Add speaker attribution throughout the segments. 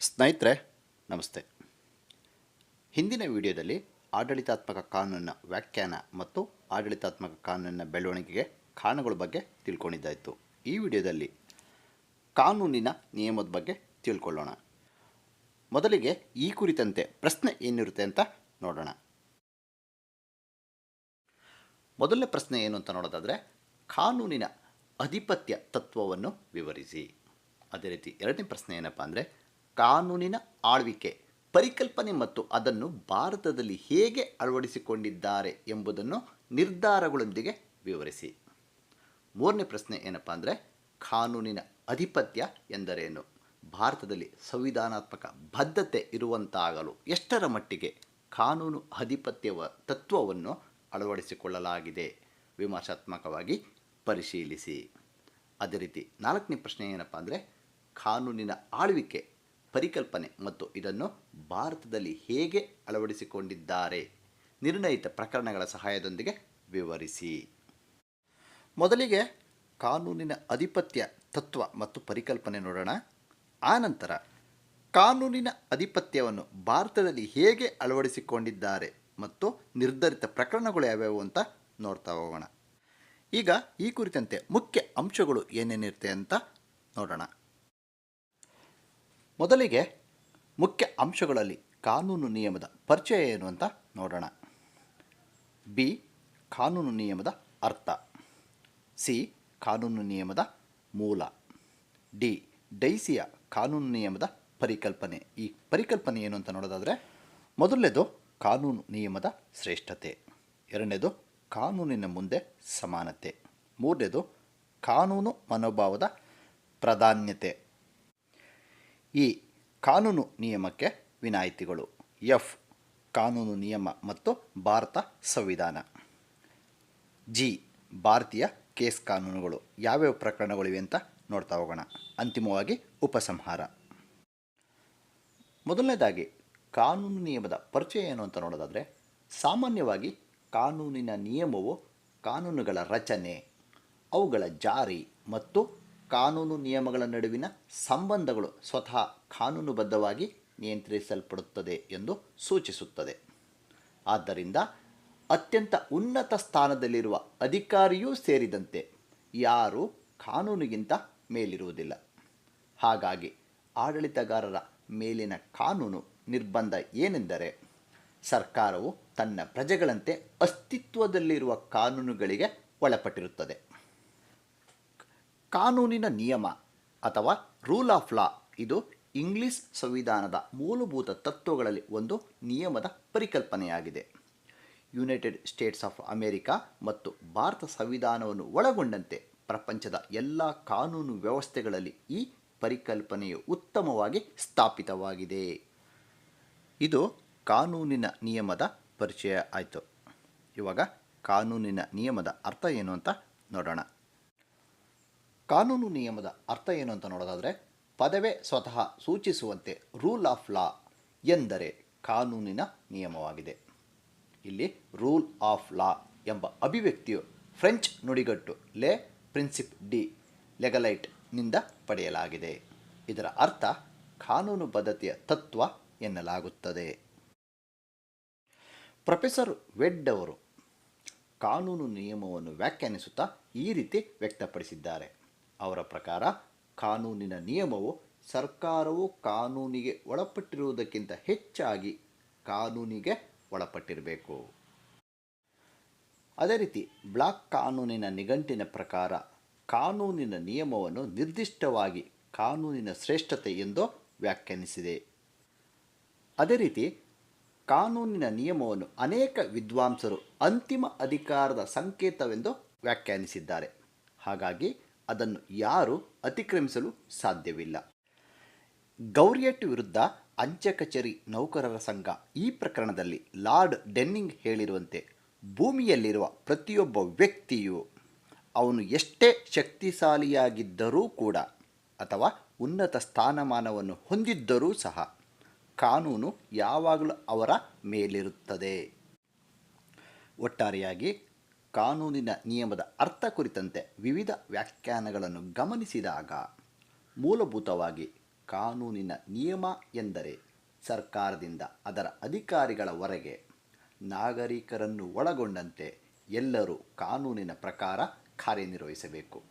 Speaker 1: ಸ್ನೇಹಿತರೆ, ನಮಸ್ತೆ. ಹಿಂದಿನ ವಿಡಿಯೋದಲ್ಲಿ ಆಡಳಿತಾತ್ಮಕ ಕಾನೂನಿನ ವ್ಯಾಖ್ಯಾನ ಮತ್ತು ಆಡಳಿತಾತ್ಮಕ ಕಾನೂನಿನ ಬೆಳವಣಿಗೆಗೆ ಕಾರಣಗಳ ಬಗ್ಗೆ ತಿಳ್ಕೊಂಡಿದ್ದಾಯಿತು. ಈ ವಿಡಿಯೋದಲ್ಲಿ ಕಾನೂನಿನ ನಿಯಮದ ಬಗ್ಗೆ ತಿಳ್ಕೊಳ್ಳೋಣ. ಮೊದಲಿಗೆ ಈ ಕುರಿತಂತೆ ಪ್ರಶ್ನೆ ಏನಿರುತ್ತೆ ಅಂತ ನೋಡೋಣ. ಮೊದಲನೇ ಪ್ರಶ್ನೆ ಏನು ಅಂತ ನೋಡೋದಾದರೆ, ಕಾನೂನಿನ ಅಧಿಪತ್ಯ ತತ್ವವನ್ನು ವಿವರಿಸಿ. ಅದೇ ರೀತಿ ಎರಡನೇ ಪ್ರಶ್ನೆ ಏನಪ್ಪ ಅಂದರೆ ಕಾನೂನಿನ ಆಳ್ವಿಕೆ, ಪರಿಕಲ್ಪನೆ ಮತ್ತು ಅದನ್ನು ಭಾರತದಲ್ಲಿ ಹೇಗೆ ಅಳವಡಿಸಿಕೊಂಡಿದ್ದಾರೆ ಎಂಬುದನ್ನು ನಿರ್ಧಾರಗಳೊಂದಿಗೆ ವಿವರಿಸಿ. ಮೂರನೇ ಪ್ರಶ್ನೆ ಏನಪ್ಪ ಅಂದರೆ, ಕಾನೂನಿನ ಅಧಿಪತ್ಯ ಎಂದರೇನು? ಭಾರತದಲ್ಲಿ ಸಂವಿಧಾನಾತ್ಮಕ ಬದ್ಧತೆ ಇರುವಂತಾಗಲು ಎಷ್ಟರ ಮಟ್ಟಿಗೆ ಕಾನೂನು ಅಧಿಪತ್ಯವ ತತ್ವವನ್ನು ಅಳವಡಿಸಿಕೊಳ್ಳಲಾಗಿದೆ? ವಿಮರ್ಶಾತ್ಮಕವಾಗಿ ಪರಿಶೀಲಿಸಿ. ಅದೇ ರೀತಿ ನಾಲ್ಕನೇ ಪ್ರಶ್ನೆ ಏನಪ್ಪ ಅಂದರೆ, ಕಾನೂನಿನ ಆಳ್ವಿಕೆ ಪರಿಕಲ್ಪನೆ ಮತ್ತು ಇದನ್ನು ಭಾರತದಲ್ಲಿ ಹೇಗೆ ಅಳವಡಿಸಿಕೊಂಡಿದ್ದಾರೆ? ನಿರ್ಣಯಿತ ಪ್ರಕರಣಗಳ ಸಹಾಯದೊಂದಿಗೆ ವಿವರಿಸಿ. ಮೊದಲಿಗೆ ಕಾನೂನಿನ ಅಧಿಪತ್ಯ ತತ್ವ ಮತ್ತು ಪರಿಕಲ್ಪನೆ ನೋಡೋಣ. ಆನಂತರ ಕಾನೂನಿನ ಅಧಿಪತ್ಯವನ್ನು ಭಾರತದಲ್ಲಿ ಹೇಗೆ ಅಳವಡಿಸಿಕೊಂಡಿದ್ದಾರೆ ಮತ್ತು ನಿರ್ಧರಿತ ಪ್ರಕರಣಗಳು ಯಾವ್ಯಾವು ಅಂತ ನೋಡ್ತಾ ಹೋಗೋಣ. ಈಗ ಈ ಕುರಿತಂತೆ ಮುಖ್ಯ ಅಂಶಗಳು ಏನೇನಿರುತ್ತೆ ಅಂತ ನೋಡೋಣ. ಮೊದಲಿಗೆ ಮುಖ್ಯ ಅಂಶಗಳಲ್ಲಿ ಕಾನೂನು ನಿಯಮದ ಪರಿಚಯ ಏನು ಅಂತ ನೋಡೋಣ. ಬಿ, ಕಾನೂನು ನಿಯಮದ ಅರ್ಥ. ಸಿ, ಕಾನೂನು ನಿಯಮದ ಮೂಲ. ಡಿ, ಡೈಸಿಯ ಕಾನೂನು ನಿಯಮದ ಪರಿಕಲ್ಪನೆ. ಈ ಪರಿಕಲ್ಪನೆ ಏನು ಅಂತ ನೋಡೋದಾದರೆ, ಮೊದಲನೇದು ಕಾನೂನು ನಿಯಮದ ಶ್ರೇಷ್ಠತೆ. ಎರಡನೇದು ಕಾನೂನಿನ ಮುಂದೆ ಸಮಾನತೆ. ಮೂರನೇದು ಕಾನೂನು ಮನೋಭಾವದ ಪ್ರಾಧಾನ್ಯತೆ. ಈ ಕಾನೂನು ನಿಯಮಕ್ಕೆ ವಿನಾಯಿತಿಗಳು. ಎಫ್, ಕಾನೂನು ನಿಯಮ ಮತ್ತು ಭಾರತ ಸಂವಿಧಾನ. ಜಿ, ಭಾರತೀಯ ಕೇಸ್ ಕಾನೂನುಗಳು. ಯಾವ್ಯಾವ ಪ್ರಕರಣಗಳಿವೆ ಅಂತ ನೋಡ್ತಾ ಹೋಗೋಣ. ಅಂತಿಮವಾಗಿ ಉಪಸಂಹಾರ. ಮೊದಲನೇದಾಗಿ, ಕಾನೂನು ನಿಯಮದ ಪರಿಚಯ ಏನು ಅಂತ ನೋಡೋದಾದರೆ, ಸಾಮಾನ್ಯವಾಗಿ ಕಾನೂನಿನ ನಿಯಮವು ಕಾನೂನುಗಳ ರಚನೆ, ಅವುಗಳ ಜಾರಿ ಮತ್ತು ಕಾನೂನು ನಿಯಮಗಳ ನಡುವಿನ ಸಂಬಂಧಗಳು ಸ್ವತಃ ಕಾನೂನುಬದ್ಧವಾಗಿ ನಿಯಂತ್ರಿಸಲ್ಪಡುತ್ತದೆ ಎಂದು ಸೂಚಿಸುತ್ತದೆ. ಆದ್ದರಿಂದ ಅತ್ಯಂತ ಉನ್ನತ ಸ್ಥಾನದಲ್ಲಿರುವ ಅಧಿಕಾರಿಯೂ ಸೇರಿದಂತೆ ಯಾರೂ ಕಾನೂನಿಗಿಂತ ಮೇಲಿರುವುದಿಲ್ಲ. ಹಾಗಾಗಿ ಆಡಳಿತಗಾರರ ಮೇಲಿನ ಕಾನೂನು ನಿರ್ಬಂಧ ಏನೆಂದರೆ ಸರ್ಕಾರವು ತನ್ನ ಪ್ರಜೆಗಳಂತೆ ಅಸ್ತಿತ್ವದಲ್ಲಿರುವ ಕಾನೂನುಗಳಿಗೆ ಒಳಪಟ್ಟಿರುತ್ತದೆ. ಕಾನೂನಿನ ನಿಯಮ ಅಥವಾ ರೂಲ್ ಆಫ್ ಲಾ ಇದು ಇಂಗ್ಲಿಷ್ ಸಂವಿಧಾನದ ಮೂಲಭೂತ ತತ್ವಗಳಲ್ಲಿ ಒಂದು ನಿಯಮದ ಪರಿಕಲ್ಪನೆಯಾಗಿದೆ. ಯುನೈಟೆಡ್ ಸ್ಟೇಟ್ಸ್ ಆಫ್ ಅಮೆರಿಕಾ ಮತ್ತು ಭಾರತ ಸಂವಿಧಾನವನ್ನು ಒಳಗೊಂಡಂತೆ ಪ್ರಪಂಚದ ಎಲ್ಲ ಕಾನೂನು ವ್ಯವಸ್ಥೆಗಳಲ್ಲಿ ಈ ಪರಿಕಲ್ಪನೆಯು ಉತ್ತಮವಾಗಿ ಸ್ಥಾಪಿತವಾಗಿದೆ. ಇದು ಕಾನೂನಿನ ನಿಯಮದ ಪರಿಚಯ ಆಯಿತು. ಇವಾಗ ಕಾನೂನಿನ ನಿಯಮದ ಅರ್ಥ ಏನು ಅಂತ ನೋಡೋಣ. ಕಾನೂನು ನಿಯಮದ ಅರ್ಥ ಏನು ಅಂತ ನೋಡೋದಾದರೆ, ಪದವೇ ಸ್ವತಃ ಸೂಚಿಸುವಂತೆ ರೂಲ್ ಆಫ್ ಲಾ ಎಂದರೆ ಕಾನೂನಿನ ನಿಯಮವಾಗಿದೆ. ಇಲ್ಲಿ ರೂಲ್ ಆಫ್ ಲಾ ಎಂಬ ಅಭಿವ್ಯಕ್ತಿಯು ಫ್ರೆಂಚ್ ನುಡಿಗಟ್ಟು ಲೆ ಪ್ರಿನ್ಸಿಪ್ ಡಿ ಲೆಗಲೈಟ್ನಿಂದ ಪಡೆಯಲಾಗಿದೆ. ಇದರ ಅರ್ಥ ಕಾನೂನು ಬದ್ಧತೆಯ ತತ್ವ ಎನ್ನಲಾಗುತ್ತದೆ. ಪ್ರೊಫೆಸರ್ ವೆಡ್ ಅವರು ಕಾನೂನು ನಿಯಮವನ್ನು ವ್ಯಾಖ್ಯಾನಿಸುತ್ತಾ ಈ ರೀತಿ ವ್ಯಕ್ತಪಡಿಸಿದ್ದಾರೆ. ಅವರ ಪ್ರಕಾರ ಕಾನೂನಿನ ನಿಯಮವು ಸರ್ಕಾರವು ಕಾನೂನಿಗೆ ಒಳಪಟ್ಟಿರುವುದಕ್ಕಿಂತ ಹೆಚ್ಚಾಗಿ ಕಾನೂನಿಗೆ ಒಳಪಟ್ಟಿರಬೇಕು. ಅದೇ ರೀತಿ ಬ್ಲಾಕ್ ಕಾನೂನಿನ ನಿಘಂಟಿನ ಪ್ರಕಾರ ಕಾನೂನಿನ ನಿಯಮವನ್ನು ನಿರ್ದಿಷ್ಟವಾಗಿ ಕಾನೂನಿನ ಶ್ರೇಷ್ಠತೆ ಎಂದು ವ್ಯಾಖ್ಯಾನಿಸಿದೆ. ಅದೇ ರೀತಿ ಕಾನೂನಿನ ನಿಯಮವನ್ನು ಅನೇಕ ವಿದ್ವಾಂಸರು ಅಂತಿಮ ಅಧಿಕಾರದ ಸಂಕೇತವೆಂದು ವ್ಯಾಖ್ಯಾನಿಸಿದ್ದಾರೆ. ಹಾಗಾಗಿ ಅದನ್ನು ಯಾರೂ ಅತಿಕ್ರಮಿಸಲು ಸಾಧ್ಯವಿಲ್ಲ. ಗೌರಿಯಟ್ ವಿರುದ್ಧ ಅಂಚೆ ಕಚೇರಿ ನೌಕರರ ಸಂಘ ಈ ಪ್ರಕರಣದಲ್ಲಿ ಲಾರ್ಡ್ ಡೆನ್ನಿಂಗ್ ಹೇಳಿರುವಂತೆ ಭೂಮಿಯಲ್ಲಿರುವ ಪ್ರತಿಯೊಬ್ಬ ವ್ಯಕ್ತಿಯು ಅವನು ಎಷ್ಟೇ ಶಕ್ತಿಶಾಲಿಯಾಗಿದ್ದರೂ ಕೂಡ ಅಥವಾ ಉನ್ನತ ಸ್ಥಾನಮಾನವನ್ನು ಹೊಂದಿದ್ದರೂ ಸಹ ಕಾನೂನು ಯಾವಾಗಲೂ ಅವರ ಮೇಲಿರುತ್ತದೆ. ಒಟ್ಟಾರೆಯಾಗಿ ಕಾನೂನಿನ ನಿಯಮದ ಅರ್ಥ ಕುರಿತಂತೆ ವಿವಿಧ ವ್ಯಾಖ್ಯಾನಗಳನ್ನು ಗಮನಿಸಿದಾಗ ಮೂಲಭೂತವಾಗಿ ಕಾನೂನಿನ ನಿಯಮ ಎಂದರೆ ಸರ್ಕಾರದಿಂದ ಅದರ ಅಧಿಕಾರಿಗಳವರೆಗೆ ನಾಗರಿಕರನ್ನು ಒಳಗೊಂಡಂತೆ ಎಲ್ಲರೂ ಕಾನೂನಿನ ಪ್ರಕಾರ ಕಾರ್ಯನಿರ್ವಹಿಸಬೇಕು.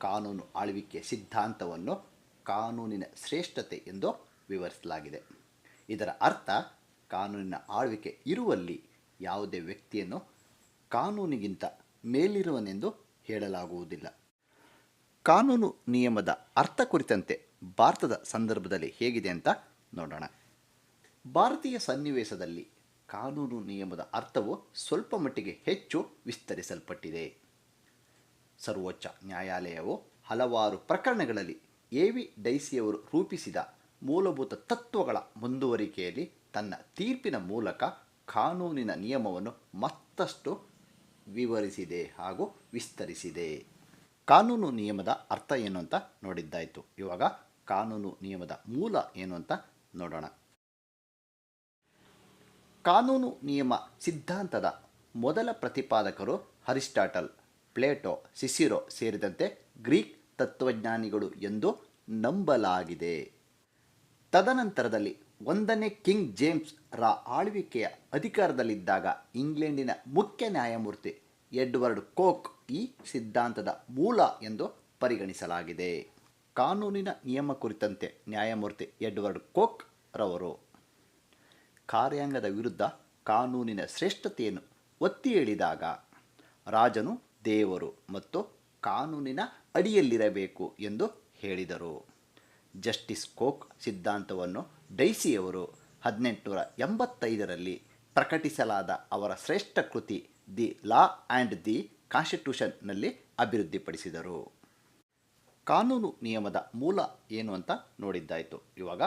Speaker 1: ಕಾನೂನು ಆಳ್ವಿಕೆ ಸಿದ್ಧಾಂತವನ್ನು ಕಾನೂನಿನ ಶ್ರೇಷ್ಠತೆ ಎಂದು ವಿವರಿಸಲಾಗಿದೆ. ಇದರ ಅರ್ಥ ಕಾನೂನಿನ ಆಳ್ವಿಕೆ ಇರುವಲ್ಲಿ ಯಾವುದೇ ವ್ಯಕ್ತಿಯನ್ನು ಕಾನೂನಿಗಿಂತ ಮೇಲಿರುವನೆಂದು ಹೇಳಲಾಗುವುದಿಲ್ಲ. ಕಾನೂನು ನಿಯಮದ ಅರ್ಥ ಕುರಿತಂತೆ ಭಾರತದ ಸಂದರ್ಭದಲ್ಲಿ ಹೇಗಿದೆ ಅಂತ ನೋಡೋಣ. ಭಾರತೀಯ ಸನ್ನಿವೇಶದಲ್ಲಿ ಕಾನೂನು ನಿಯಮದ ಅರ್ಥವು ಸ್ವಲ್ಪ ಮಟ್ಟಿಗೆ ಹೆಚ್ಚು ವಿಸ್ತರಿಸಲ್ಪಟ್ಟಿದೆ. ಸರ್ವೋಚ್ಚ ನ್ಯಾಯಾಲಯವು ಹಲವಾರು ಪ್ರಕರಣಗಳಲ್ಲಿ ಎ ವಿ ಡೈಸಿಯವರು ರೂಪಿಸಿದ ಮೂಲಭೂತ ತತ್ವಗಳ ಮುಂದುವರಿಕೆಯಲ್ಲಿ ತನ್ನ ತೀರ್ಪಿನ ಮೂಲಕ ಕಾನೂನಿನ ನಿಯಮವನ್ನು ಮತ್ತಷ್ಟು ವಿವರಿಸಿದೆ ಹಾಗೂ ವಿಸ್ತರಿಸಿದೆ. ಕಾನೂನು ನಿಯಮದ ಅರ್ಥ ಏನು ಅಂತ ನೋಡಿದ್ದಾಯಿತು. ಇವಾಗ ಕಾನೂನು ನಿಯಮದ ಮೂಲ ಏನು ಅಂತ ನೋಡೋಣ. ಕಾನೂನು ನಿಯಮ ಸಿದ್ಧಾಂತದ ಮೊದಲ ಪ್ರತಿಪಾದಕರು ಅರಿಸ್ಟಾಟಲ್, ಪ್ಲೇಟೋ, ಸಿಸಿರೋ ಸೇರಿದಂತೆ ಗ್ರೀಕ್ ತತ್ವಜ್ಞಾನಿಗಳು ಎಂದು ನಂಬಲಾಗಿದೆ. ತದನಂತರದಲ್ಲಿ ಒಂದನೇ ಕಿಂಗ್ ಜೇಮ್ಸ್ ರ ಆಳ್ವಿಕೆಯ ಅಧಿಕಾರದಲ್ಲಿದ್ದಾಗ ಇಂಗ್ಲೆಂಡಿನ ಮುಖ್ಯ ನ್ಯಾಯಮೂರ್ತಿ ಎಡ್ವರ್ಡ್ ಕೋಕ್ ಈ ಸಿದ್ಧಾಂತದ ಮೂಲ ಎಂದು ಪರಿಗಣಿಸಲಾಗಿದೆ. ಕಾನೂನಿನ ನಿಯಮ ಕುರಿತಂತೆ ನ್ಯಾಯಮೂರ್ತಿ ಎಡ್ವರ್ಡ್ ಕೋಕ್ ರವರು. ಕಾರ್ಯಾಂಗದ ವಿರುದ್ಧ ಕಾನೂನಿನ ಶ್ರೇಷ್ಠತೆಯನ್ನು ಒತ್ತಿ ಹೇಳಿದಾಗ, ರಾಜನು ದೇವರು ಮತ್ತು ಕಾನೂನಿನ ಅಡಿಯಲ್ಲಿರಬೇಕು ಎಂದು ಹೇಳಿದರು. ಜಸ್ಟಿಸ್ ಕೋಕ್ ಸಿದ್ಧಾಂತವನ್ನು ಡೈಸಿಯವರು ಹದಿನೆಂಟುನೂರ ಎಂಬತ್ತೈದರಲ್ಲಿ ಪ್ರಕಟಿಸಲಾದ ಅವರ ಶ್ರೇಷ್ಠ ಕೃತಿ ದಿ ಲಾ ಆ್ಯಂಡ್ ದಿ ಕಾನ್ಸ್ಟಿಟ್ಯೂಷನ್ನಲ್ಲಿ ಅಭಿವೃದ್ಧಿಪಡಿಸಿದರು. ಕಾನೂನು ನಿಯಮದ ಮೂಲ ಏನು ಅಂತ ನೋಡಿದ್ದಾಯಿತು. ಇವಾಗ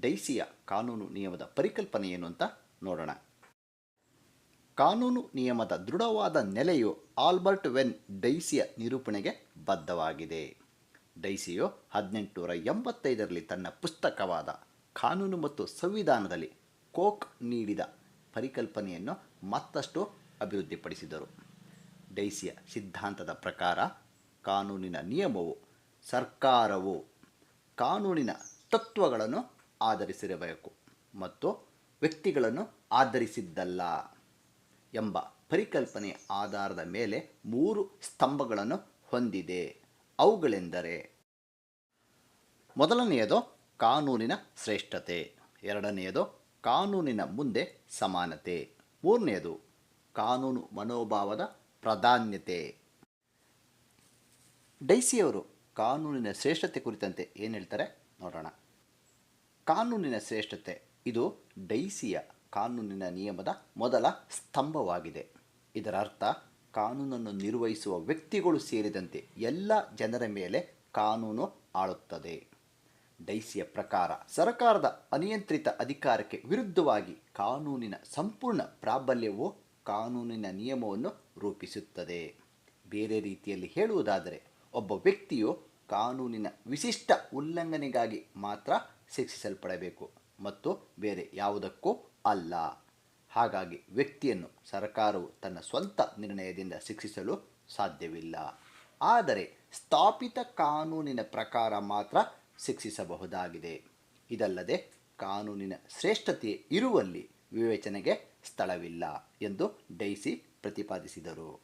Speaker 1: ಡೈಸಿಯ ಕಾನೂನು ನಿಯಮದ ಪರಿಕಲ್ಪನೆ ಏನು ಅಂತ ನೋಡೋಣ. ಕಾನೂನು ನಿಯಮದ ದೃಢವಾದ ನೆಲೆಯು ಆಲ್ಬರ್ಟ್ ವೆನ್ ಡೈಸಿಯ ನಿರೂಪಣೆಗೆ ಬದ್ಧವಾಗಿದೆ. ಡೈಸಿಯು ಹದಿನೆಂಟುನೂರ ಎಂಬತ್ತೈದರಲ್ಲಿ ತನ್ನ ಪುಸ್ತಕವಾದ ಕಾನೂನು ಮತ್ತು ಸಂವಿಧಾನದಲ್ಲಿ ಕೋಕ್ ನೀಡಿದ ಪರಿಕಲ್ಪನೆಯನ್ನು ಮತ್ತಷ್ಟು ಅಭಿವೃದ್ಧಿಪಡಿಸಿದರು. ಡೈಸಿಯ ಸಿದ್ಧಾಂತದ ಪ್ರಕಾರ ಕಾನೂನಿನ ನಿಯಮವು ಸರ್ಕಾರವು ಕಾನೂನಿನ ತತ್ವಗಳನ್ನು ಆಧರಿಸಿರಬೇಕು ಮತ್ತು ವ್ಯಕ್ತಿಗಳನ್ನು ಆಧರಿಸಿದ್ದಲ್ಲ ಎಂಬ ಪರಿಕಲ್ಪನೆಯ ಆಧಾರದ ಮೇಲೆ ಮೂರು ಸ್ತಂಭಗಳನ್ನು ಹೊಂದಿದೆ. ಅವುಗಳೆಂದರೆ, ಮೊದಲನೆಯದು ಕಾನೂನಿನ ಶ್ರೇಷ್ಠತೆ. ಎರಡನೆಯದು, ಕಾನೂನಿನ ಮುಂದೆ ಸಮಾನತೆ. ಮೂರನೆಯದು, ಕಾನೂನು ಮನೋಭಾವದ ಪ್ರಾಧಾನ್ಯತೆ. ಡೈಸಿಯವರು ಕಾನೂನಿನ ಶ್ರೇಷ್ಠತೆ ಕುರಿತಂತೆ ಏನು ಹೇಳ್ತಾರೆ? ನೋಡೋಣ. ಕಾನೂನಿನ ಶ್ರೇಷ್ಠತೆ, ಇದು ಡೈಸಿಯ ಕಾನೂನಿನ ನಿಯಮದ ಮೊದಲ ಸ್ತಂಭವಾಗಿದೆ. ಇದರ ಅರ್ಥ, ಕಾನೂನನ್ನು ನಿರ್ವಹಿಸುವ ವ್ಯಕ್ತಿಗಳು ಸೇರಿದಂತೆ ಎಲ್ಲ ಜನರ ಮೇಲೆ ಕಾನೂನು ಆಳುತ್ತದೆ. ಡೈಸಿಯ ಪ್ರಕಾರ ಸರ್ಕಾರದ ಅನಿಯಂತ್ರಿತ ಅಧಿಕಾರಕ್ಕೆ ವಿರುದ್ಧವಾಗಿ ಕಾನೂನಿನ ಸಂಪೂರ್ಣ ಪ್ರಾಬಲ್ಯವು ಕಾನೂನಿನ ನಿಯಮವನ್ನು ರೂಪಿಸುತ್ತದೆ. ಬೇರೆ ರೀತಿಯಲ್ಲಿ ಹೇಳುವುದಾದರೆ, ಒಬ್ಬ ವ್ಯಕ್ತಿಯು ಕಾನೂನಿನ ವಿಶಿಷ್ಟ ಉಲ್ಲಂಘನೆಗಾಗಿ ಮಾತ್ರ ಶಿಕ್ಷಿಸಲ್ಪಡಬೇಕು ಮತ್ತು ಬೇರೆ ಯಾವುದಕ್ಕೂ ಅಲ್ಲ. ಹಾಗಾಗಿ ವ್ಯಕ್ತಿಯನ್ನು ಸರ್ಕಾರವು ತನ್ನ ಸ್ವಂತ ನಿರ್ಣಯದಿಂದ ಶಿಕ್ಷಿಸಲು ಸಾಧ್ಯವಿಲ್ಲ. ಆದರೆ ಸ್ಥಾಪಿತ ಕಾನೂನಿನ ಪ್ರಕಾರ ಮಾತ್ರ ಶಿಕ್ಷಿಸಬಹುದಾಗಿದೆ. ಇದಲ್ಲದೆ ಕಾನೂನಿನ ಶ್ರೇಷ್ಠತೆ ಇರುವಲ್ಲಿ ವಿವೇಚನೆಗೆ ಸ್ಥಳವಿಲ್ಲ ಎಂದು ಡೈಸಿ ಪ್ರತಿಪಾದಿಸಿದರು.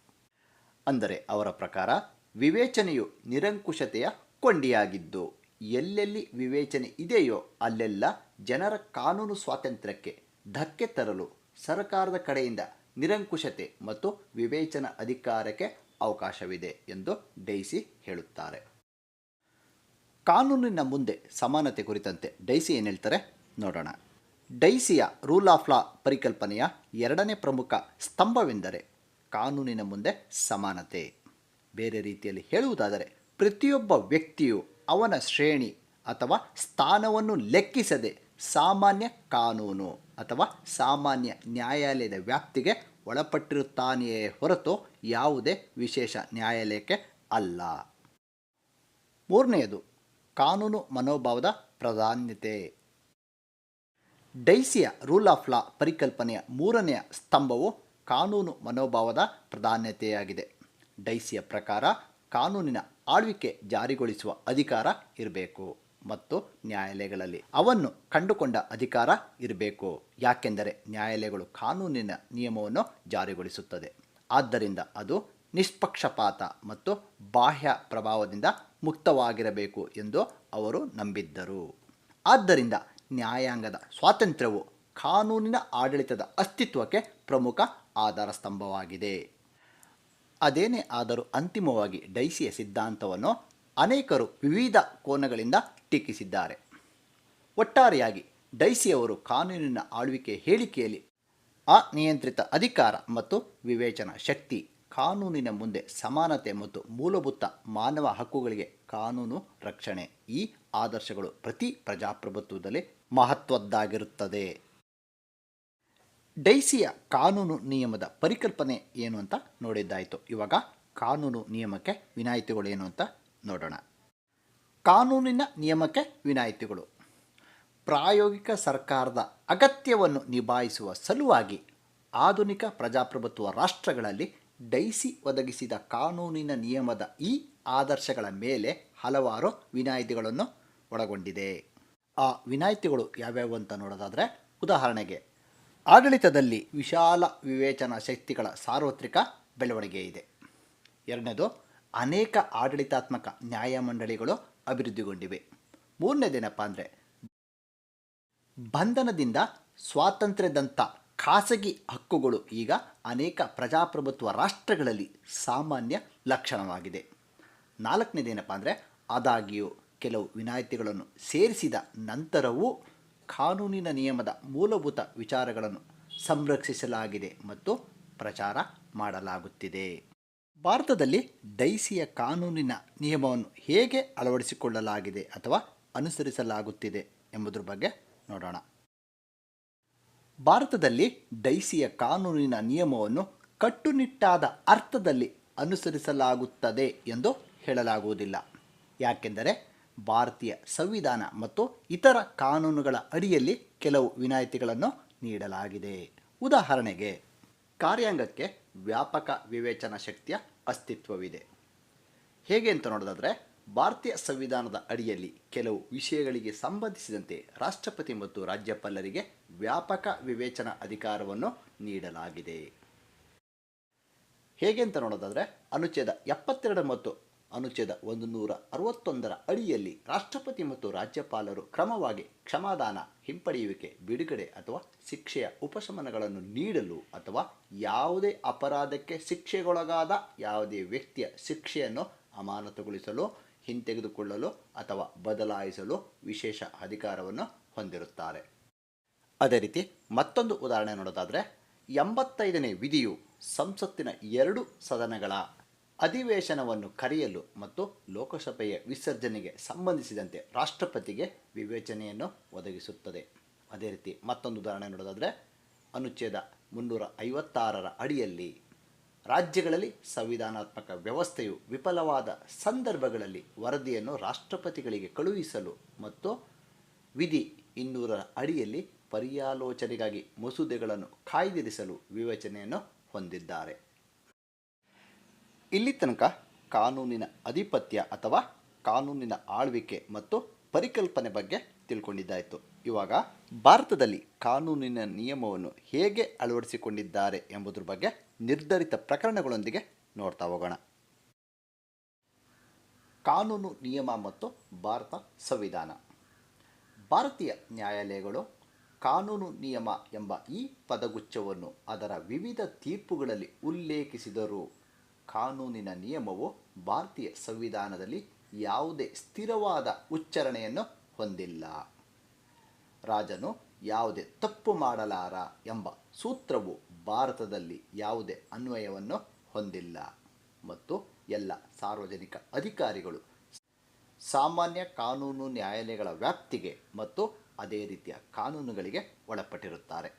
Speaker 1: ಅಂದರೆ ಅವರ ಪ್ರಕಾರ ವಿವೇಚನೆಯು ನಿರಂಕುಶತೆಯ ಕೊಂಡಿಯಾಗಿದ್ದು, ಎಲ್ಲೆಲ್ಲಿ ವಿವೇಚನೆ ಇದೆಯೋ ಅಲ್ಲೆಲ್ಲ ಜನರ ಕಾನೂನು ಸ್ವಾತಂತ್ರ್ಯಕ್ಕೆ ಧಕ್ಕೆ ತರಲು ಸರ್ಕಾರದ ಕಡೆಯಿಂದ ನಿರಂಕುಶತೆ ಮತ್ತು ವಿವೇಚನಾ ಅಧಿಕಾರಕ್ಕೆ ಅವಕಾಶವಿದೆ ಎಂದು ಡೈಸಿ ಹೇಳುತ್ತಾರೆ. ಕಾನೂನಿನ ಮುಂದೆ ಸಮಾನತೆ ಕುರಿತಂತೆ ಡೈಸಿ ಏನು ಹೇಳ್ತಾರೆ? ನೋಡೋಣ. ಡೈಸಿಯ ರೂಲ್ ಆಫ್ ಲಾ ಪರಿಕಲ್ಪನೆಯ ಎರಡನೇ ಪ್ರಮುಖ ಸ್ತಂಭವೆಂದರೆ ಕಾನೂನಿನ ಮುಂದೆ ಸಮಾನತೆ. ಬೇರೆ ರೀತಿಯಲ್ಲಿ ಹೇಳುವುದಾದರೆ ಪ್ರತಿಯೊಬ್ಬ ವ್ಯಕ್ತಿಯು ಅವನ ಶ್ರೇಣಿ ಅಥವಾ ಸ್ಥಾನವನ್ನು ಲೆಕ್ಕಿಸದೆ ಸಾಮಾನ್ಯ ಕಾನೂನು ಅಥವಾ ಸಾಮಾನ್ಯ ನ್ಯಾಯಾಲಯದ ವ್ಯಾಪ್ತಿಗೆ ಒಳಪಟ್ಟಿರುತ್ತಾನೆಯೇ ಹೊರತು ಯಾವುದೇ ವಿಶೇಷ ನ್ಯಾಯಾಲಯಕ್ಕೆ ಅಲ್ಲ. ಮೂರನೆಯದು ಕಾನೂನು ಮನೋಭಾವದ ಪ್ರಾಧಾನ್ಯತೆ. ಡೈಸಿಯ ರೂಲ್ ಆಫ್ ಲಾ ಪರಿಕಲ್ಪನೆಯ ಮೂರನೆಯ ಸ್ತಂಭವು ಕಾನೂನು ಮನೋಭಾವದ ಪ್ರಾಧಾನ್ಯತೆಯಾಗಿದೆ. ಡೈಸಿಯ ಪ್ರಕಾರ ಕಾನೂನಿನ ಆಳ್ವಿಕೆ ಜಾರಿಗೊಳಿಸುವ ಅಧಿಕಾರ ಇರಬೇಕು ಮತ್ತು ನ್ಯಾಯಾಲಯಗಳಲ್ಲಿ ಅವನ್ನು ಕಂಡುಕೊಂಡ ಅಧಿಕಾರ ಇರಬೇಕು. ಯಾಕೆಂದರೆ ನ್ಯಾಯಾಲಯಗಳು ಕಾನೂನಿನ ನಿಯಮವನ್ನು ಜಾರಿಗೊಳಿಸುತ್ತದೆ. ಆದ್ದರಿಂದ ಅದು ನಿಷ್ಪಕ್ಷಪಾತ ಮತ್ತು ಬಾಹ್ಯ ಪ್ರಭಾವದಿಂದ ಮುಕ್ತವಾಗಿರಬೇಕು ಎಂದು ಅವರು ನಂಬಿದ್ದರು. ಆದ್ದರಿಂದ ನ್ಯಾಯಾಂಗದ ಸ್ವಾತಂತ್ರ್ಯವು ಕಾನೂನಿನ ಆಡಳಿತದ ಅಸ್ತಿತ್ವಕ್ಕೆ ಪ್ರಮುಖ ಆಧಾರ ಸ್ತಂಭವಾಗಿದೆ ಅದೇನೇ ಆದರೂ ಅಂತಿಮವಾಗಿ ಡೈಸಿಯ ಸಿದ್ಧಾಂತವನ್ನು ಅನೇಕರು ವಿವಿಧ ಕೋನಗಳಿಂದ ಟೀಕಿಸಿದ್ದಾರೆ. ಒಟ್ಟಾರೆಯಾಗಿ ಡೈಸಿಯವರು ಕಾನೂನಿನ ಆಳ್ವಿಕೆ ಹೇಳಿಕೆಯಲ್ಲಿ ಅನಿಯಂತ್ರಿತ ಅಧಿಕಾರ ಮತ್ತು ವಿವೇಚನಾ ಶಕ್ತಿ ಕಾನೂನಿನ ಮುಂದೆ ಸಮಾನತೆ ಮತ್ತು ಮೂಲಭೂತ ಮಾನವ ಹಕ್ಕುಗಳಿಗೆ ಕಾನೂನು ರಕ್ಷಣೆ ಈ ಆದರ್ಶಗಳು ಪ್ರತಿ ಪ್ರಜಾಪ್ರಭುತ್ವದಲ್ಲಿ ಮಹತ್ವದ್ದಾಗಿರುತ್ತದೆ. ಡೈಸಿಯ ಕಾನೂನು ನಿಯಮದ ಪರಿಕಲ್ಪನೆ ಏನು ಅಂತ ನೋಡಿದ್ದಾಯಿತು. ಇವಾಗ ಕಾನೂನು ನಿಯಮಕ್ಕೆ ವಿನಾಯಿತಿಗಳು ಏನು ಅಂತ ನೋಡೋಣ. ಕಾನೂನಿನ ನಿಯಮಕ್ಕೆ ವಿನಾಯಿತಿಗಳು. ಪ್ರಾಯೋಗಿಕ ಸರ್ಕಾರದ ಅಗತ್ಯವನ್ನು ನಿಭಾಯಿಸುವ ಸಲುವಾಗಿ ಆಧುನಿಕ ಪ್ರಜಾಪ್ರಭುತ್ವ ರಾಷ್ಟ್ರಗಳಲ್ಲಿ ಡೈಸಿ ಒದಗಿಸಿದ ಕಾನೂನಿನ ನಿಯಮದ ಈ ಆದರ್ಶಗಳ ಮೇಲೆ ಹಲವಾರು ವಿನಾಯಿತಿಗಳನ್ನು ಒಳಗೊಂಡಿದೆ. ಆ ವಿನಾಯಿತಿಗಳು ಯಾವ್ಯಾವು ಅಂತ ನೋಡೋದಾದರೆ, ಉದಾಹರಣೆಗೆ ಆಡಳಿತದಲ್ಲಿ ವಿಶಾಲ ವಿವೇಚನಾ ಶಕ್ತಿಗಳ ಸಾರ್ವತ್ರಿಕ ಬೆಳವಣಿಗೆ ಇದೆ. ಎರಡನೇದು, ಅನೇಕ ಆಡಳಿತಾತ್ಮಕ ನ್ಯಾಯಮಂಡಳಿಗಳು ಅಭಿವೃದ್ಧಿಗೊಂಡಿವೆ. ಮೂರನೇದೇನಪ್ಪ ಅಂದರೆ ಬಂಧನದಿಂದ ಸ್ವಾತಂತ್ರ್ಯದಂಥ ಖಾಸಗಿ ಹಕ್ಕುಗಳು ಈಗ ಅನೇಕ ಪ್ರಜಾಪ್ರಭುತ್ವ ರಾಷ್ಟ್ರಗಳಲ್ಲಿ ಸಾಮಾನ್ಯ ಲಕ್ಷಣವಾಗಿದೆ. ನಾಲ್ಕನೇದೇನಪ್ಪ ಅಂದರೆ, ಆದಾಗ್ಯೂ ಕೆಲವು ವಿನಾಯಿತಿಗಳನ್ನು ಸೇರಿಸಿದ ನಂತರವೂ ಕಾನೂನಿನ ನಿಯಮದ ಮೂಲಭೂತ ವಿಚಾರಗಳನ್ನು ಸಂರಕ್ಷಿಸಲಾಗಿದೆ ಮತ್ತು ಪ್ರಚಾರ ಮಾಡಲಾಗುತ್ತಿದೆ. ಭಾರತದಲ್ಲಿ ಡೈಸಿಯ ಕಾನೂನಿನ ನಿಯಮವನ್ನು ಹೇಗೆ ಅಳವಡಿಸಿಕೊಳ್ಳಲಾಗಿದೆ ಅಥವಾ ಅನುಸರಿಸಲಾಗುತ್ತಿದೆ ಎಂಬುದರ ಬಗ್ಗೆ ನೋಡೋಣ. ಭಾರತದಲ್ಲಿ ಡೈಸಿಯ ಕಾನೂನಿನ ನಿಯಮವನ್ನು ಕಟ್ಟುನಿಟ್ಟಾದ ಅರ್ಥದಲ್ಲಿ ಅನುಸರಿಸಲಾಗುತ್ತದೆ ಎಂದು ಹೇಳಲಾಗುವುದಿಲ್ಲ. ಯಾಕೆಂದರೆ ಭಾರತೀಯ ಸಂವಿಧಾನ ಮತ್ತು ಇತರ ಕಾನೂನುಗಳ ಅಡಿಯಲ್ಲಿ ಕೆಲವು ವಿನಾಯಿತಿಗಳನ್ನು ನೀಡಲಾಗಿದೆ. ಉದಾಹರಣೆಗೆ, ಕಾರ್ಯಾಂಗಕ್ಕೆ ವ್ಯಾಪಕ ವಿವೇಚನಾ ಶಕ್ತಿಯ ಅಸ್ತಿತ್ವವಿದೆ. ಹೇಗೆ ಅಂತ ನೋಡೋದಾದರೆ ಭಾರತೀಯ ಸಂವಿಧಾನದ ಅಡಿಯಲ್ಲಿ ಕೆಲವು ವಿಷಯಗಳಿಗೆ ಸಂಬಂಧಿಸಿದಂತೆ ರಾಷ್ಟ್ರಪತಿ ಮತ್ತು ರಾಜ್ಯಪಾಲರಿಗೆ ವ್ಯಾಪಕ ವಿವೇಚನಾ ಅಧಿಕಾರವನ್ನು ನೀಡಲಾಗಿದೆ. ಹೇಗೆ ಅಂತ ನೋಡೋದಾದರೆ, ಅನುಚ್ಛೇದ ಎಪ್ಪತ್ತೆರಡು ಮತ್ತು ಅನುಚ್ಛೇದ ಒಂದು ನೂರ ಅರವತ್ತೊಂದರ ಅಡಿಯಲ್ಲಿ ರಾಷ್ಟ್ರಪತಿ ಮತ್ತು ರಾಜ್ಯಪಾಲರು ಕ್ರಮವಾಗಿ ಕ್ಷಮಾದಾನ, ಹಿಂಪಡೆಯುವಿಕೆ, ಬಿಡುಗಡೆ ಅಥವಾ ಶಿಕ್ಷೆಯ ಉಪಶಮನಗಳನ್ನು ನೀಡಲು ಅಥವಾ ಯಾವುದೇ ಅಪರಾಧಕ್ಕೆ ಶಿಕ್ಷೆಗೊಳಗಾದ ಯಾವುದೇ ವ್ಯಕ್ತಿಯ ಶಿಕ್ಷೆಯನ್ನು ಅಮಾನತುಗೊಳಿಸಲು ಹಿಂತೆಗೆದುಕೊಳ್ಳಲು ಅಥವಾ ಬದಲಾಯಿಸಲು ವಿಶೇಷ ಅಧಿಕಾರವನ್ನು ಹೊಂದಿರುತ್ತಾರೆ. ಅದೇ ರೀತಿ ಮತ್ತೊಂದು ಉದಾಹರಣೆ ನೋಡೋದಾದರೆ, ಎಂಬತ್ತೈದನೇ ವಿಧಿಯು ಸಂಸತ್ತಿನ ಎರಡು ಸದನಗಳ ಅಧಿವೇಶನವನ್ನು ಕರೆಯಲು ಮತ್ತು ಲೋಕಸಭೆಯ ವಿಸರ್ಜನೆಗೆ ಸಂಬಂಧಿಸಿದಂತೆ ರಾಷ್ಟ್ರಪತಿಗೆ ವಿವೇಚನೆಯನ್ನು ಒದಗಿಸುತ್ತದೆ. ಅದೇ ರೀತಿ ಮತ್ತೊಂದು ಉದಾಹರಣೆ ನೋಡೋದಾದರೆ, ಅನುಚ್ಛೇದ ಮುನ್ನೂರ ಐವತ್ತಾರರ ಅಡಿಯಲ್ಲಿ ರಾಜ್ಯಗಳಲ್ಲಿ ಸಂವಿಧಾನಾತ್ಮಕ ವ್ಯವಸ್ಥೆಯು ವಿಫಲವಾದ ಸಂದರ್ಭಗಳಲ್ಲಿ ವರದಿಯನ್ನು ರಾಷ್ಟ್ರಪತಿಗಳಿಗೆ ಕಳುಹಿಸಲು ಮತ್ತು ವಿಧಿ ಇನ್ನೂರ ಅಡಿಯಲ್ಲಿ ಪರ್ಯಾಲೋಚನೆಗಾಗಿ ಮಸೂದೆಗಳನ್ನು ಕಾಯ್ದಿರಿಸಲು ವಿವೇಚನೆಯನ್ನು ಹೊಂದಿದ್ದಾರೆ. ಇಲ್ಲಿ ತನಕ ಕಾನೂನಿನ ಅಧಿಪತ್ಯ ಅಥವಾ ಕಾನೂನಿನ ಆಳ್ವಿಕೆ ಮತ್ತು ಪರಿಕಲ್ಪನೆ ಬಗ್ಗೆ ತಿಳ್ಕೊಂಡಿದ್ದಾಯಿತು. ಇವಾಗ ಭಾರತದಲ್ಲಿ ಕಾನೂನಿನ ನಿಯಮವನ್ನು ಹೇಗೆ ಅಳವಡಿಸಿಕೊಂಡಿದ್ದಾರೆ ಎಂಬುದರ ಬಗ್ಗೆ ನಿರ್ಧರಿತ ಪ್ರಕರಣಗಳೊಂದಿಗೆ ನೋಡ್ತಾ ಹೋಗೋಣ. ಕಾನೂನು, ನಿಯಮ ಮತ್ತು ಭಾರತ ಸಂವಿಧಾನ. ಭಾರತೀಯ ನ್ಯಾಯಾಲಯಗಳು ಕಾನೂನು, ನಿಯಮ ಎಂಬ ಈ ಪದಗುಚ್ಛವನ್ನು ಅದರ ವಿವಿಧ ತೀರ್ಪುಗಳಲ್ಲಿ ಉಲ್ಲೇಖಿಸಿದರೂ ಕಾನೂನಿನ ನಿಯಮವು ಭಾರತೀಯ ಸಂವಿಧಾನದಲ್ಲಿ ಯಾವುದೇ ಸ್ಥಿರವಾದ ಉಚ್ಚಾರಣೆಯನ್ನು ಹೊಂದಿಲ್ಲ. ರಾಜನು ಯಾವುದೇ ತಪ್ಪು ಮಾಡಲಾರ ಎಂಬ ಸೂತ್ರವು ಭಾರತದಲ್ಲಿ ಯಾವುದೇ ಅನ್ವಯವನ್ನು ಹೊಂದಿಲ್ಲ. ಮತ್ತು ಎಲ್ಲ ಸಾರ್ವಜನಿಕ ಅಧಿಕಾರಿಗಳು ಸಾಮಾನ್ಯ ಕಾನೂನು ನ್ಯಾಯಾಲಯಗಳ ವ್ಯಾಪ್ತಿಗೆ ಮತ್ತು ಅದೇ ರೀತಿಯ ಕಾನೂನುಗಳಿಗೆ ಒಳಪಟ್ಟಿರುತ್ತಾರೆ.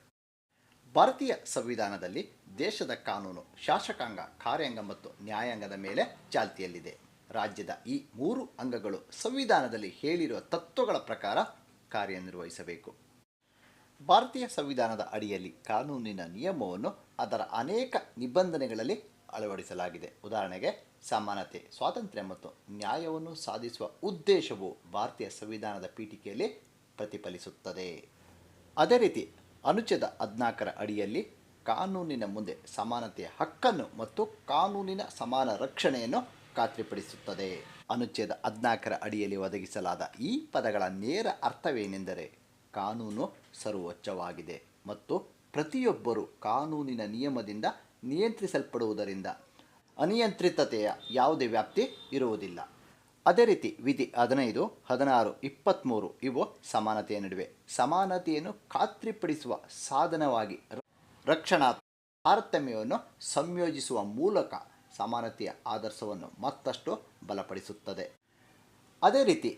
Speaker 1: ಭಾರತೀಯ ಸಂವಿಧಾನದಲ್ಲಿ ದೇಶದ ಕಾನೂನು ಶಾಸಕಾಂಗ, ಕಾರ್ಯಾಂಗ ಮತ್ತು ನ್ಯಾಯಾಂಗದ ಮೇಲೆ ಚಾಲ್ತಿಯಲ್ಲಿದೆ. ರಾಜ್ಯದ ಈ ಮೂರು ಅಂಗಗಳು ಸಂವಿಧಾನದಲ್ಲಿ ಹೇಳಿರುವ ತತ್ವಗಳ ಪ್ರಕಾರ ಕಾರ್ಯನಿರ್ವಹಿಸಬೇಕು. ಭಾರತೀಯ ಸಂವಿಧಾನದ ಅಡಿಯಲ್ಲಿ ಕಾನೂನಿನ ನಿಯಮವನ್ನು ಅದರ ಅನೇಕ ನಿಬಂಧನೆಗಳಲ್ಲಿ ಅಳವಡಿಸಲಾಗಿದೆ. ಉದಾಹರಣೆಗೆ, ಸಮಾನತೆ, ಸ್ವಾತಂತ್ರ್ಯ ಮತ್ತು ನ್ಯಾಯವನ್ನು ಸಾಧಿಸುವ ಉದ್ದೇಶವು ಭಾರತೀಯ ಸಂವಿಧಾನದ ಪೀಠಿಕೆಯಲ್ಲಿ ಪ್ರತಿಫಲಿಸುತ್ತದೆ. ಅದೇ ರೀತಿ, ಅನುಚ್ಛೇದ ಹದಿನಾಲ್ಕರ ಅಡಿಯಲ್ಲಿ ಕಾನೂನಿನ ಮುಂದೆ ಸಮಾನತೆಯ ಹಕ್ಕನ್ನು ಮತ್ತು ಕಾನೂನಿನ ಸಮಾನ ರಕ್ಷಣೆಯನ್ನು ಖಾತ್ರಿಪಡಿಸುತ್ತದೆ. ಅನುಚ್ಛೇದ ಹದಿನಾಲ್ಕರ ಅಡಿಯಲ್ಲಿ ಒದಗಿಸಲಾದ ಈ ಪದಗಳ ನೇರ ಅರ್ಥವೇನೆಂದರೆ, ಕಾನೂನು ಸರ್ವೋಚ್ಚವಾಗಿದೆ ಮತ್ತು ಪ್ರತಿಯೊಬ್ಬರು ಕಾನೂನಿನ ನಿಯಮದಿಂದ ನಿಯಂತ್ರಿಸಲ್ಪಡುವುದರಿಂದ ಅನಿಯಂತ್ರಿತತೆಯ ಯಾವುದೇ ವ್ಯಾಪ್ತಿ ಇರುವುದಿಲ್ಲ. ಅದೇ ರೀತಿ ವಿಧಿ ಹದಿನೈದು, ಹದಿನಾರು ಇಪ್ಪತ್ತ್ಮೂರು ಇವು ಸಮಾನತೆಯ ನಡುವೆ ಸಮಾನತೆಯನ್ನು ಖಾತ್ರಿಪಡಿಸುವ ಸಾಧನವಾಗಿ ರಕ್ಷಣಾ ತಾರತಮ್ಯವನ್ನು ಸಂಯೋಜಿಸುವ ಮೂಲಕ ಸಮಾನತೆಯ ಆದರ್ಶವನ್ನು ಮತ್ತಷ್ಟು ಬಲಪಡಿಸುತ್ತದೆ. ಅದೇ ರೀತಿ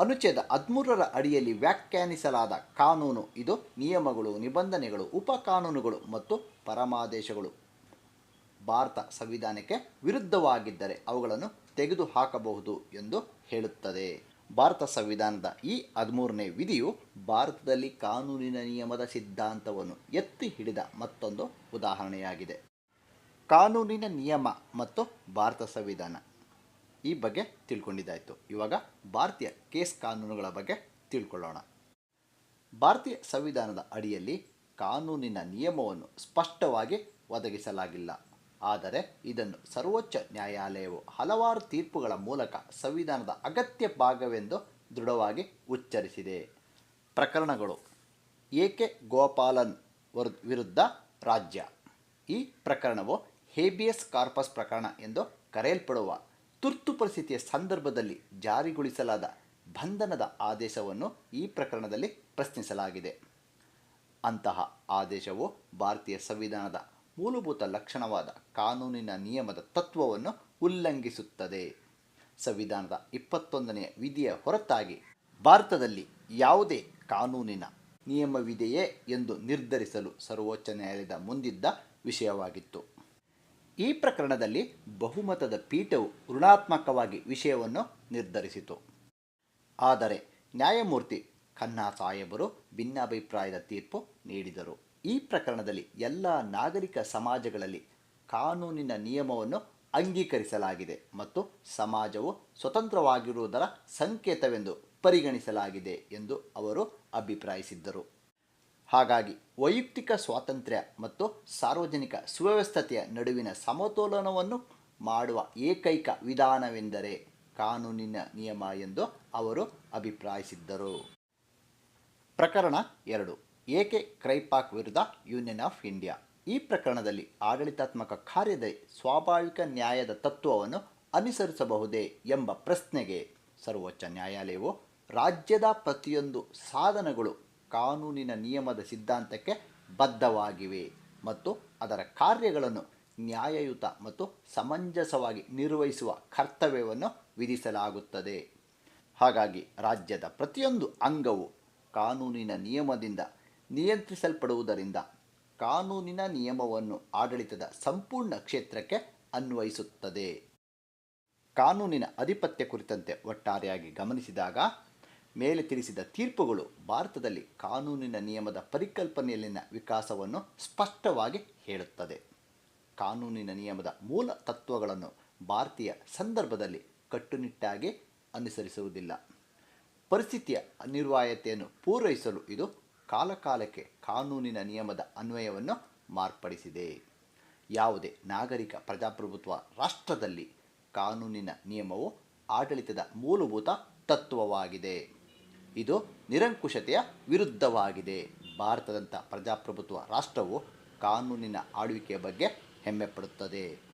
Speaker 1: ಅನುಚ್ಛೇದ ಹದಿಮೂರರ ಅಡಿಯಲ್ಲಿ ವ್ಯಾಖ್ಯಾನಿಸಲಾದ ಕಾನೂನು, ಇದು ನಿಯಮಗಳು, ನಿಬಂಧನೆಗಳು, ಉಪಕಾನೂನುಗಳು ಮತ್ತು ಪರಮಾದೇಶಗಳು. ಭಾರತ ಸಂವಿಧಾನಕ್ಕೆ ವಿರುದ್ಧವಾಗಿದ್ದರೆ ಅವುಗಳನ್ನು ತೆಗೆದುಹಾಕಬಹುದು ಎಂದು ಹೇಳುತ್ತದೆ. ಭಾರತ ಸಂವಿಧಾನದ ಈ ಹದಿಮೂರನೇ ವಿಧಿಯು ಭಾರತದಲ್ಲಿ ಕಾನೂನಿನ ನಿಯಮದ ಸಿದ್ಧಾಂತವನ್ನು ಎತ್ತಿ ಹಿಡಿದ ಮತ್ತೊಂದು ಉದಾಹರಣೆಯಾಗಿದೆ. ಕಾನೂನಿನ ನಿಯಮ ಮತ್ತು ಭಾರತ ಸಂವಿಧಾನ. ಈ ಬಗ್ಗೆ ತಿಳ್ಕೊಂಡಿದ್ದಾಯಿತು. ಇವಾಗ ಭಾರತೀಯ ಕೇಸ್ ಕಾನೂನುಗಳ ಬಗ್ಗೆ ತಿಳ್ಕೊಳ್ಳೋಣ. ಭಾರತೀಯ ಸಂವಿಧಾನದ ಅಡಿಯಲ್ಲಿ ಕಾನೂನಿನ ನಿಯಮವನ್ನು ಸ್ಪಷ್ಟವಾಗಿ ಒದಗಿಸಲಾಗಿಲ್ಲ. ಆದರೆ ಇದನ್ನು ಸರ್ವೋಚ್ಚ ನ್ಯಾಯಾಲಯವು ಹಲವಾರು ತೀರ್ಪುಗಳ ಮೂಲಕ ಸಂವಿಧಾನದ ಅಗತ್ಯ ಭಾಗವೆಂದು ದೃಢವಾಗಿ ಉಚ್ಚರಿಸಿದೆ. ಪ್ರಕರಣಗಳು ಏಕೆ ಗೋಪಾಲನ್ ವರ್- ವಿರುದ್ಧ ರಾಜ್ಯ. ಈ ಪ್ರಕರಣವು ಹೇಬಿಯಸ್ ಕಾರ್ಪಸ್ ಪ್ರಕರಣ ಎಂದು ಕರೆಯಲ್ಪಡುವ ತುರ್ತು ಪರಿಸ್ಥಿತಿಯ ಸಂದರ್ಭದಲ್ಲಿ ಜಾರಿಗೊಳಿಸಲಾದ ಬಂಧನದ ಆದೇಶವನ್ನು ಈ ಪ್ರಕರಣದಲ್ಲಿ ಪ್ರಶ್ನಿಸಲಾಗಿದೆ. ಅಂತಹ ಆದೇಶವು ಭಾರತೀಯ ಸಂವಿಧಾನದ ಮೂಲಭೂತ ಲಕ್ಷಣವಾದ ಕಾನೂನಿನ ನಿಯಮದ ತತ್ವವನ್ನು ಉಲ್ಲಂಘಿಸುತ್ತದೆ. ಸಂವಿಧಾನದ ಇಪ್ಪತ್ತೊಂದನೆಯ ವಿಧಿಯ ಹೊರತಾಗಿ ಭಾರತದಲ್ಲಿ ಯಾವುದೇ ಕಾನೂನಿನ ನಿಯಮವಿದೆಯೇ ಎಂದು ನಿರ್ಧರಿಸಲು ಸರ್ವೋಚ್ಚ ನ್ಯಾಯಾಲಯದ ಮುಂದಿದ್ದ ವಿಷಯವಾಗಿತ್ತು. ಈ ಪ್ರಕರಣದಲ್ಲಿ ಬಹುಮತದ ಪೀಠವು ಋಣಾತ್ಮಕವಾಗಿ ವಿಷಯವನ್ನು ನಿರ್ಧರಿಸಿತು. ಆದರೆ ನ್ಯಾಯಮೂರ್ತಿ ಖನ್ನಾ ಸಾಹೇಬರು ಭಿನ್ನಾಭಿಪ್ರಾಯದ ತೀರ್ಪು ನೀಡಿದರು. ಈ ಪ್ರಕರಣದಲ್ಲಿ ಎಲ್ಲ ನಾಗರಿಕ ಸಮಾಜಗಳಲ್ಲಿ ಕಾನೂನಿನ ನಿಯಮವನ್ನು ಅಂಗೀಕರಿಸಲಾಗಿದೆ ಮತ್ತು ಸಮಾಜವು ಸ್ವತಂತ್ರವಾಗಿರುವುದರ ಸಂಕೇತವೆಂದು ಪರಿಗಣಿಸಲಾಗಿದೆ ಎಂದು ಅವರು ಅಭಿಪ್ರಾಯಿಸಿದ್ದರು. ಹಾಗಾಗಿ ವೈಯಕ್ತಿಕ ಸ್ವಾತಂತ್ರ್ಯ ಮತ್ತು ಸಾರ್ವಜನಿಕ ಸುವ್ಯವಸ್ಥತೆಯ ನಡುವಿನ ಸಮತೋಲನವನ್ನು ಮಾಡುವ ಏಕೈಕ ವಿಧಾನವೆಂದರೆ ಕಾನೂನಿನ ನಿಯಮ ಎಂದು ಅವರು ಅಭಿಪ್ರಾಯಿಸಿದ್ದರು. ಪ್ರಕರಣ ಎರಡು. ಏಕೆ ಕ್ರೈಪಾಕ್ ವಿರುದ್ಧ ಯೂನಿಯನ್ ಆಫ್ ಇಂಡಿಯಾ. ಈ ಪ್ರಕರಣದಲ್ಲಿ ಆಡಳಿತಾತ್ಮಕ ಕಾರ್ಯದ ಸ್ವಾಭಾವಿಕ ನ್ಯಾಯದ ತತ್ವವನ್ನು ಅನುಸರಿಸಬಹುದೇ ಎಂಬ ಪ್ರಶ್ನೆಗೆ ಸರ್ವೋಚ್ಚ ನ್ಯಾಯಾಲಯವು ರಾಜ್ಯದ ಪ್ರತಿಯೊಂದು ಸಾಧನಗಳು ಕಾನೂನಿನ ನಿಯಮದ ಸಿದ್ಧಾಂತಕ್ಕೆ ಬದ್ಧವಾಗಿವೆ ಮತ್ತು ಅದರ ಕಾರ್ಯಗಳನ್ನು ನ್ಯಾಯಯುತ ಮತ್ತು ಸಮಂಜಸವಾಗಿ ನಿರ್ವಹಿಸುವ ಕರ್ತವ್ಯವನ್ನು ವಿಧಿಸಲಾಗುತ್ತದೆ. ಹಾಗಾಗಿ ರಾಜ್ಯದ ಪ್ರತಿಯೊಂದು ಅಂಗವು ಕಾನೂನಿನ ನಿಯಮದಿಂದ ನಿಯಂತ್ರಿಸಲ್ಪಡುವುದರಿಂದ ಕಾನೂನಿನ ನಿಯಮವನ್ನು ಆಡಳಿತದ ಸಂಪೂರ್ಣ ಕ್ಷೇತ್ರಕ್ಕೆ ಅನ್ವಯಿಸುತ್ತದೆ. ಕಾನೂನಿನ ಅಧಿಪತ್ಯ ಕುರಿತಂತೆ ಒಟ್ಟಾರೆಯಾಗಿ ಗಮನಿಸಿದಾಗ ಮೇಲೆ ತಿಳಿಸಿದ ತೀರ್ಪುಗಳು ಭಾರತದಲ್ಲಿ ಕಾನೂನಿನ ನಿಯಮದ ಪರಿಕಲ್ಪನೆಯಲ್ಲಿನ ವಿಕಾಸವನ್ನು ಸ್ಪಷ್ಟವಾಗಿ ಹೇಳುತ್ತದೆ. ಕಾನೂನಿನ ನಿಯಮದ ಮೂಲ ತತ್ವಗಳನ್ನು ಭಾರತೀಯ ಸಂದರ್ಭದಲ್ಲಿ ಕಟ್ಟುನಿಟ್ಟಾಗಿ ಅನುಸರಿಸುವುದಿಲ್ಲ. ಪರಿಸ್ಥಿತಿಯ ಅನಿರ್ವಾಯತೆಯನ್ನು ಪೂರೈಸಲು ಇದು ಕಾಲಕಾಲಕ್ಕೆ ಕಾನೂನಿನ ನಿಯಮದ ಅನ್ವಯವನ್ನು ಮಾರ್ಪಡಿಸಿದೆ. ಯಾವುದೇ ನಾಗರಿಕ ಪ್ರಜಾಪ್ರಭುತ್ವ ರಾಷ್ಟ್ರದಲ್ಲಿ ಕಾನೂನಿನ ನಿಯಮವು ಆಡಳಿತದ ಮೂಲಭೂತ ತತ್ವವಾಗಿದೆ. ಇದು ನಿರಂಕುಶತೆಯ ವಿರುದ್ಧವಾಗಿದೆ. ಭಾರತದಂಥ ಪ್ರಜಾಪ್ರಭುತ್ವ ರಾಷ್ಟ್ರವು ಕಾನೂನಿನ ಆಳ್ವಿಕೆಯ ಬಗ್ಗೆ ಹೆಮ್ಮೆ ಪಡುತ್ತದೆ.